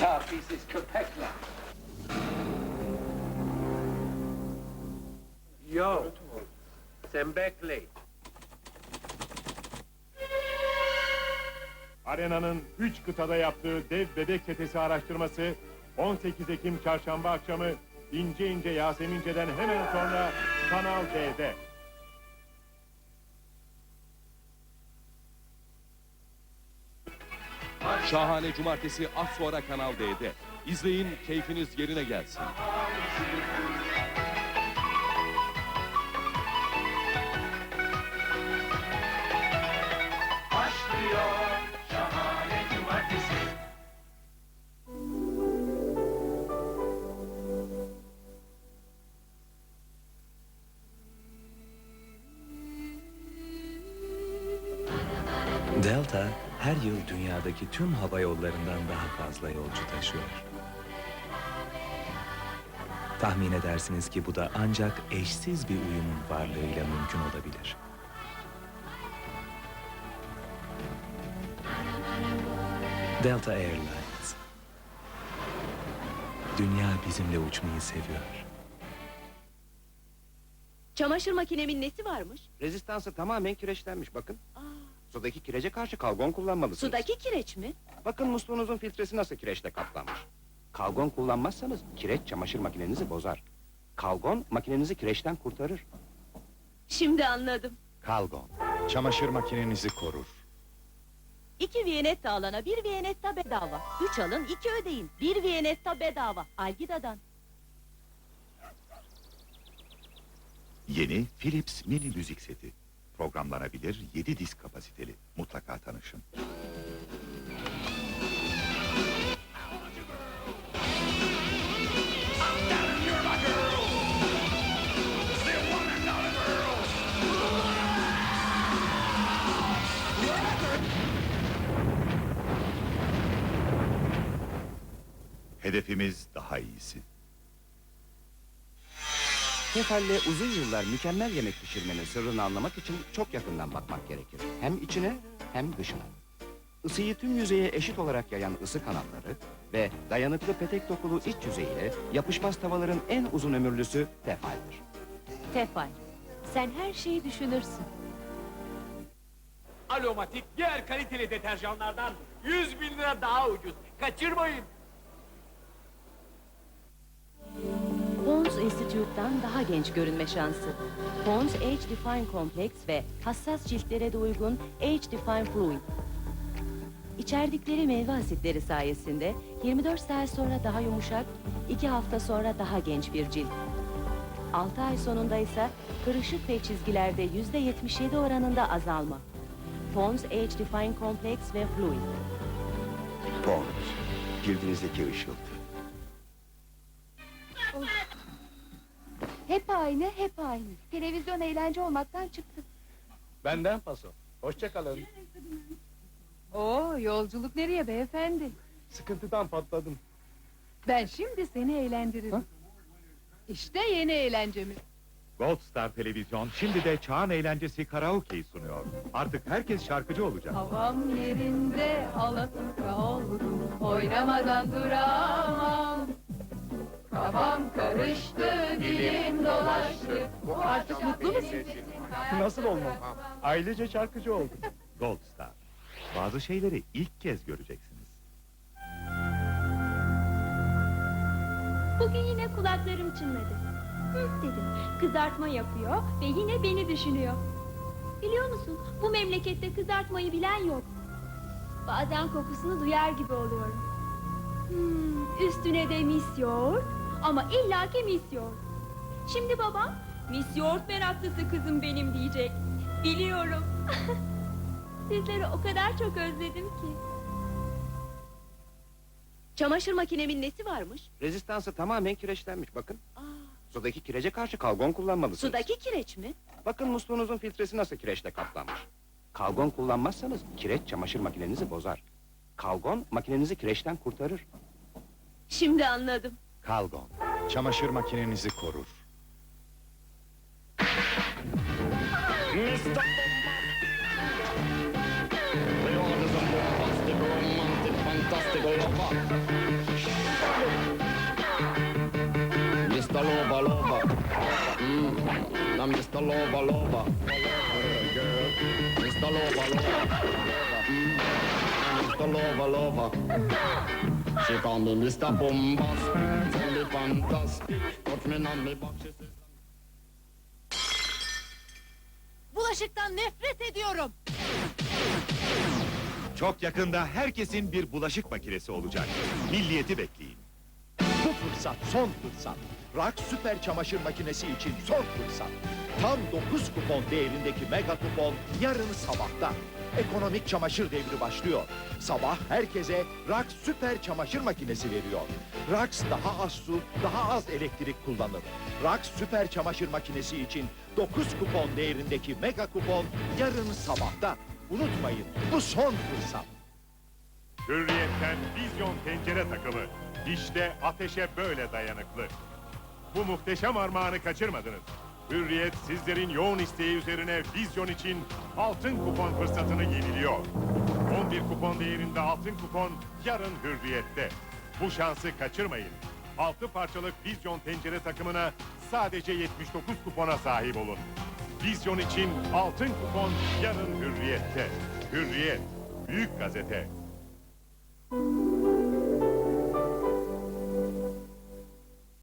Terbiyesiz köpekler. Yo, sen bekle. Arena'nın 3 kıtada yaptığı dev bebek çetesi araştırması 18 Ekim çarşamba akşamı ince ince Yasemince'den hemen sonra Kanal D'de. Şahane Cumartesi az sonra Kanal D'de. İzleyin, keyfiniz yerine gelsin. Delta her yıl dünyadaki tüm hava yollarından daha fazla yolcu taşıyor. Tahmin edersiniz ki bu da ancak eşsiz bir uyumun varlığıyla mümkün olabilir. Delta Airlines. Dünya bizimle uçmayı seviyor. Çamaşır makinemin nesi varmış? Rezistansı tamamen kireçlenmiş bakın. Aa, Sudaki kirece karşı kalgon kullanmalısınız. sudaki kireç mi? Bakın musluğunuzun filtresi nasıl kireçle kaplanmış. Kalgon kullanmazsanız kireç çamaşır makinenizi bozar. Kalgon makinenizi kireçten kurtarır. Şimdi anladım. Kalgon. Çamaşır makinenizi korur. İki Viyanetta alana bir Viyanetta bedava. Üç alın iki ödeyin. Bir Viyanetta bedava. Algida'dan. Yeni Philips mini müzik seti. Programlanabilir 7 disk kapasiteli. Mutlaka tanışın. Hedefimiz daha iyisi. Tefalle uzun yıllar mükemmel yemek pişirmenin sırrını anlamak için çok yakından bakmak gerekir. Hem içine hem dışına. Isıyı tüm yüzeye eşit olarak yayan ısı kanalları ve dayanıklı petek dokulu iç yüzeyiyle yapışmaz tavaların en uzun ömürlüsü tefaldir. Tefal. Sen her şeyi düşünürsün. Alomatik diğer kaliteli deterjanlardan 100 bin lira daha ucuz. Kaçırmayın. Institute'dan daha genç görünme şansı. Pons Age Define Complex ve hassas ciltlere de uygun Age Define Fluid. İçerdikleri meyve asitleri sayesinde 24 saat sonra daha yumuşak, 2 hafta sonra daha genç bir cilt. 6 ay sonunda ise kırışık ve çizgilerde %77 oranında azalma. Pons Age Define Complex ve Fluid. Pons. Cildinizdeki ışıltı. Hep aynı, hep aynı. Televizyon eğlence olmaktan çıktı. Benden paso. Hoşça kalın. Oo, yolculuk nereye beyefendi? Sıkıntıdan patladım. Ben şimdi seni eğlendiririm. İşte yeni eğlencemiz. Gold Star Televizyon şimdi de çağın eğlencesi karaoke'yi sunuyor. Artık herkes şarkıcı olacak. Havam yerinde alaturka oldum. Oynamadan duramam. Kafam karıştı, dilim dolaştı. Bu artık mutlu musun? Nasıl olmam? Ailece şarkıcı olduk. Gold Star. Bazı şeyleri ilk kez göreceksiniz. Bugün yine kulaklarım çınladı. Hı dedim. Kızartma yapıyor ve yine beni düşünüyor. Biliyor musun? Bu memlekette kızartmayı bilen yok. Bazen kokusunu duyar gibi oluyorum. Hmm, üstüne de mis yoğurt ama illaki mis yoğurt. Şimdi babam mis yoğurt meraklısı kızım benim diyecek. Biliyorum. Sizleri o kadar çok özledim ki. Çamaşır makinemin nesi varmış? Rezistansı tamamen kireçlenmiş bakın. Aa, Sudaki kirece karşı kalgon kullanmalısınız. sudaki kireç mi? Bakın musluğunuzun filtresi nasıl kireçle kaplanmış. Kalgon kullanmazsanız kireç çamaşır makinenizi bozar. Kalgon makinenizi kireçten kurtarır. Şimdi anladım. Kalgon, çamaşır makinenizi korur. Mr. Mr. Loba Loba hmm. Mr. Loba Loba hmm. Mr. Loba Loba. Hmm. Mr. Loba Loba She call me Mr. Bombastic. Tell me fantastic. Touch me on me back. She says. Bulaşıktan nefret ediyorum. Çok yakında herkesin bir bulaşık makinesi olacak. Milliyeti bekleyin. Fırsat son fırsat. Rock süper çamaşır makinesi için son fırsat. Tam 9 kupon değerindeki mega kupon yarın sabahta. Ekonomik çamaşır devri başlıyor. Sabah herkese Rax süper çamaşır makinesi veriyor. Rax daha az su, daha az elektrik kullanır. Rax süper çamaşır makinesi için 9 kupon değerindeki mega kupon yarın sabahta. Unutmayın bu son fırsat. Hürriyetten vizyon tencere takımı. İşte ateşe böyle dayanıklı. Bu muhteşem armağanı kaçırmadınız. Hürriyet sizlerin yoğun isteği üzerine vizyon için altın kupon fırsatını yeniliyor. 11 kupon değerinde altın kupon yarın Hürriyet'te. Bu şansı kaçırmayın. 6 parçalık vizyon tencere takımına sadece 79 kupona sahip olun. Vizyon için altın kupon yarın Hürriyet'te. Hürriyet, büyük gazete. Thank you.